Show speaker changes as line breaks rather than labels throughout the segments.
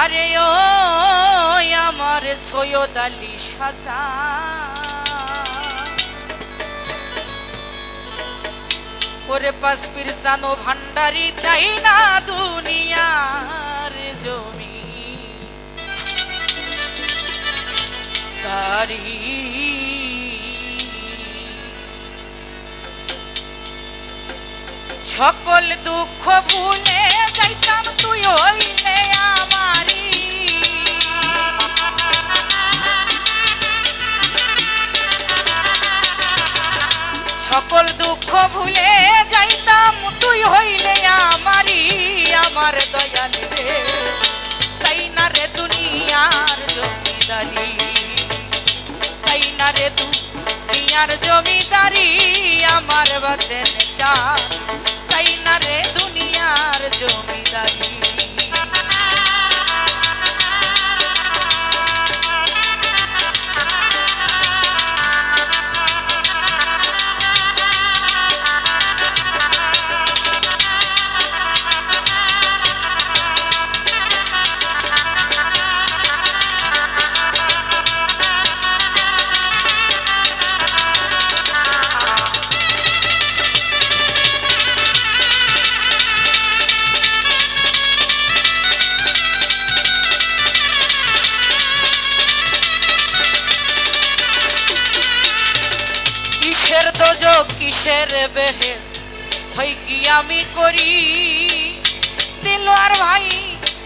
আরে ও, আমার সৈয়দ আলী সাজা। ওরে পাস পিরসানো ভান্ডারি চাই না দুনিয়ার জমি। তারি সকল দুঃখ ভুলে যাইতাম তুই হইলে আমারি দুঃখ ভুলে যাইতাম, তুই হইলে আমারি আমার দয়ালে রে। সাইনা রে দুনিয়ার জমিদারি সাইনা রে দুনিয়ার জমিদারি আমার বদন চা সাইনা রে দুনিয়ার জমিদারি। কিসের বেহেস ভয় কি আমি করি? দিলওয়ার ভাই,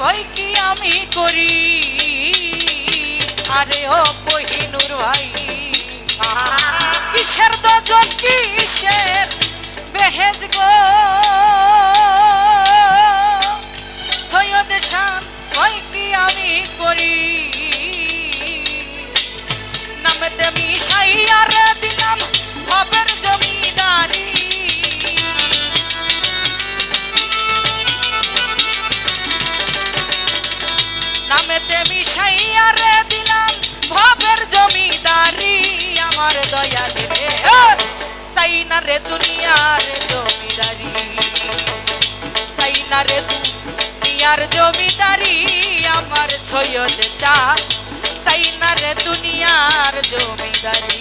ভয় কি আমি করি? আরে ও কহিনুর ভাই, কিসের দোজক কিসের বেহেজ গো? সৈয়দ শান, ভয় কি আমি করি? নামতে মিশাইয়ার দিলাম না রে দুনিয়ার জমিদারি। সাই না রে দুনিয়ার জমিদারি আমার সৈয়দ চা সাই না রে দুনিয়ার জমিদারি।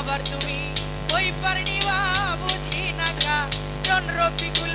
আবার তুমি ওই পারনিবা বুঝি নাকা জন রফিকুল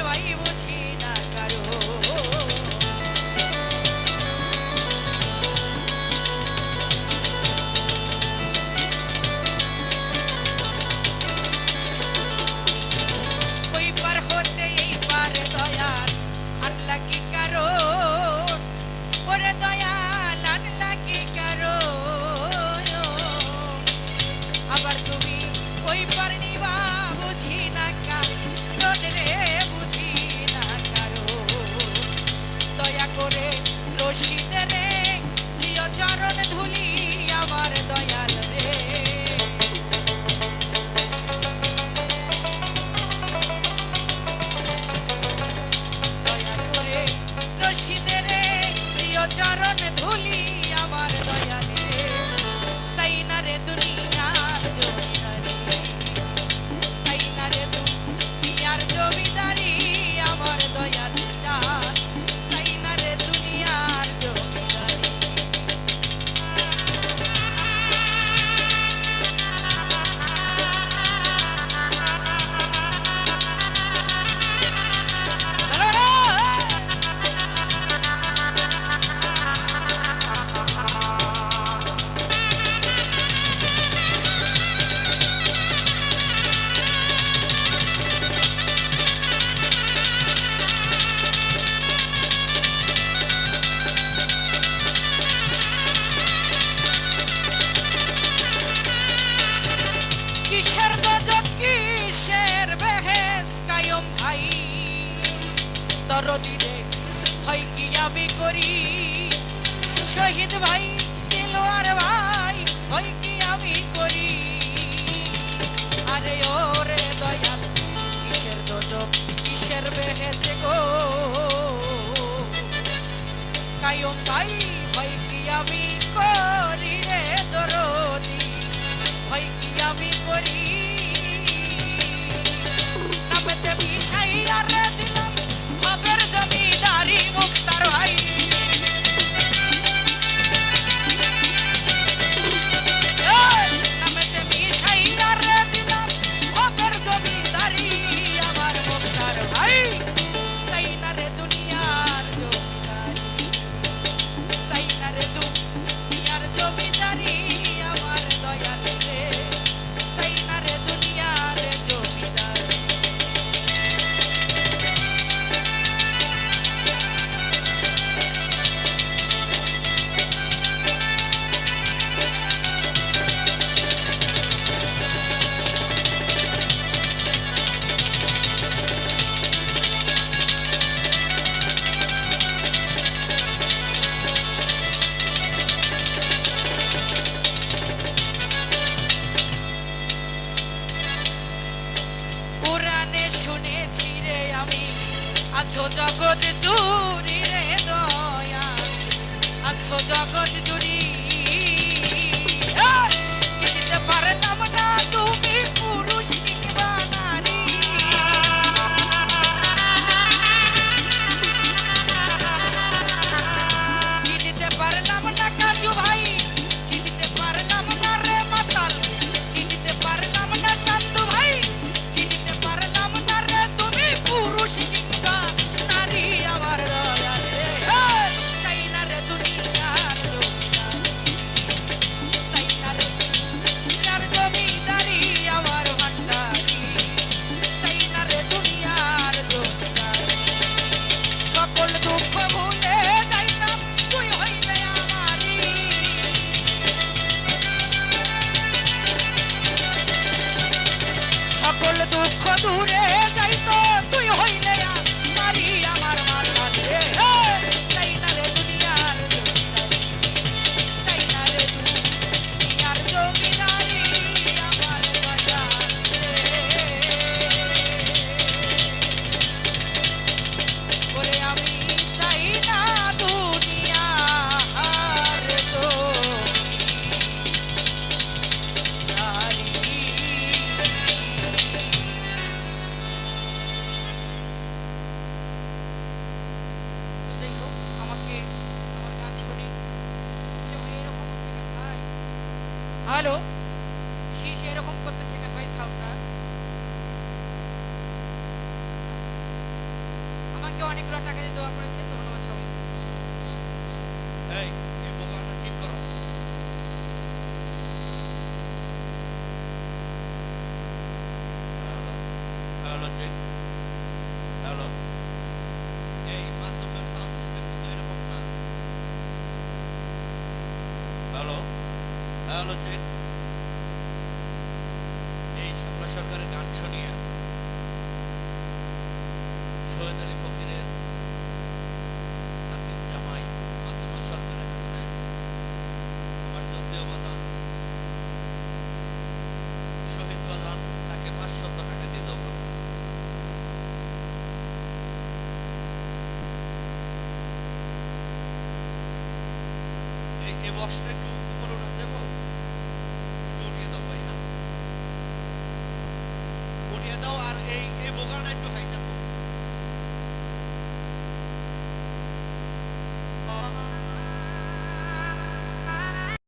কিসের গজব কিসের বেহেস কায়ম ভাই? দরদিরে হয় কি আমি করি? শহীদ ভাই দিলওয়ার ভাই, হয় কি আমি করি? আরে ও রে দয়াল, কিসের গজব কিসের বেহেস গো? কায়ম ভাই, হয় কি আমি করি? আছো জগৎ জুড়ে হ্যালো শীষ এরকম করতে কেন? ভাই সাউন্ডটা আমাকে অনেকগুলো টাকা দিয়ে দোয়া করেছে
তোমার সরকারের গান শুনিয়ে সৈয়দ আলী ফকিরের নাতির জামাই শহীদ বাদান তাকে পাঁচশত টাকা দিয়ে দেওয়া হয়েছে। এই বক্সটা একটু